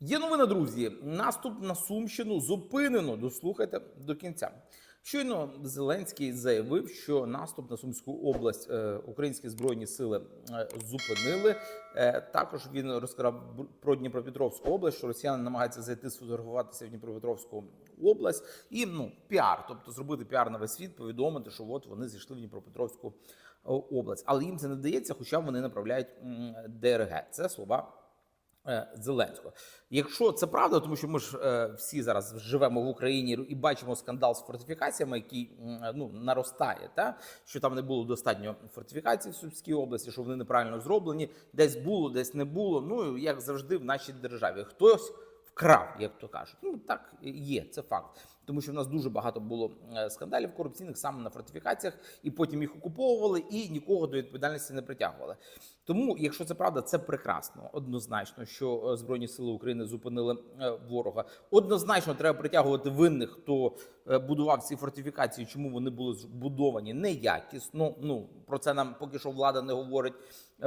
Є новина, друзі. Наступ на Сумщину зупинено. Дослухайте до кінця. Щойно Зеленський заявив, що наступ на Сумську область е, українські збройні сили е, зупинили. Е, також він розказав про Дніпропетровську область, що росіяни намагаються зайти сфотографуватися в Дніпропетровську область і ну піар, тобто зробити піар на весь світ, повідомити, що от вони зійшли в Дніпропетровську область. Але їм це не дається, хоча вони направляють ДРГ. Це слова Зеленського. Якщо це правда, тому що ми ж е, всі зараз живемо в Україні і бачимо скандал з фортифікаціями, який ну наростає, та що там не було достатньо фортифікацій в Сумській області, що вони неправильно зроблені, десь було, десь не було. Ну як завжди в нашій державі, хтось вкрав, як то кажуть. Ну так є, це факт. Тому що в нас дуже багато було е, скандалів корупційних саме на фортифікаціях, і потім їх окуповували і нікого до відповідальності не притягували. Тому, якщо це правда, це прекрасно. Однозначно, що е, Збройні сили України зупинили е, ворога. Однозначно, треба притягувати винних, хто будував ці фортифікації, чому вони були збудовані неякісно. Ну про це нам поки що влада не говорить,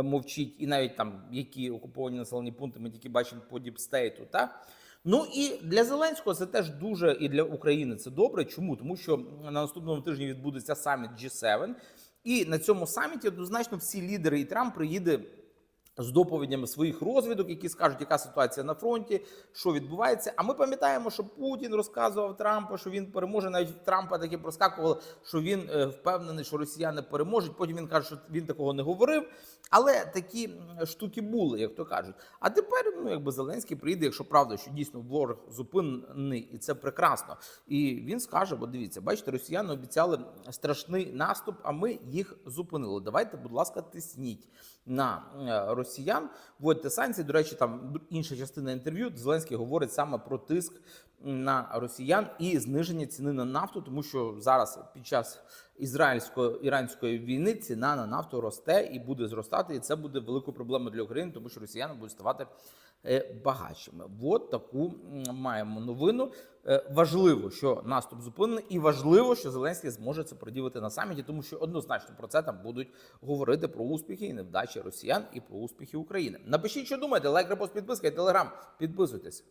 мовчить, і навіть там які окуповані населені пункти ми тільки бачимо по діпстейту. Та Ну і для Зеленського це теж дуже і для України це добре. Чому? Тому що на наступному тижні відбудеться саміт G7, і на цьому саміті однозначно всі лідери і Трамп приїде. З доповідями своїх розвідок, які скажуть, яка ситуація на фронті, що відбувається. А ми пам'ятаємо, що Путін розказував Трампу, що він переможе. Навіть Трампа таке проскакувало, що він е, впевнений, що росіяни переможуть. Потім він каже, що він такого не говорив. Але такі штуки були, як то кажуть. А тепер, ну якби Зеленський прийде, якщо правда, що дійсно ворог зупинений, і це прекрасно. І він скаже: бо дивіться, бачите, росіяни обіцяли страшний наступ, а ми їх зупинили. Давайте, будь ласка, тисніть на е, росіян, вводьте санкції. До речі, там інша частина інтерв'ю. Зеленський говорить саме про тиск на росіян і зниження ціни на нафту, тому що зараз під час ізраїльсько-іранської війни ціна на нафту росте і буде зростати, і це буде великою проблемою для України, тому що росіяни будуть ставати е, багатшими. От таку маємо новину. Е, Важливо, що наступ зупинений, і важливо, що Зеленський зможе це проділити на саміті, тому що однозначно про це там будуть говорити про успіхи і невдачі росіян і про успіхи України. Напишіть, що думаєте, лайк, репост, підписка і телеграм. Підписуйтесь.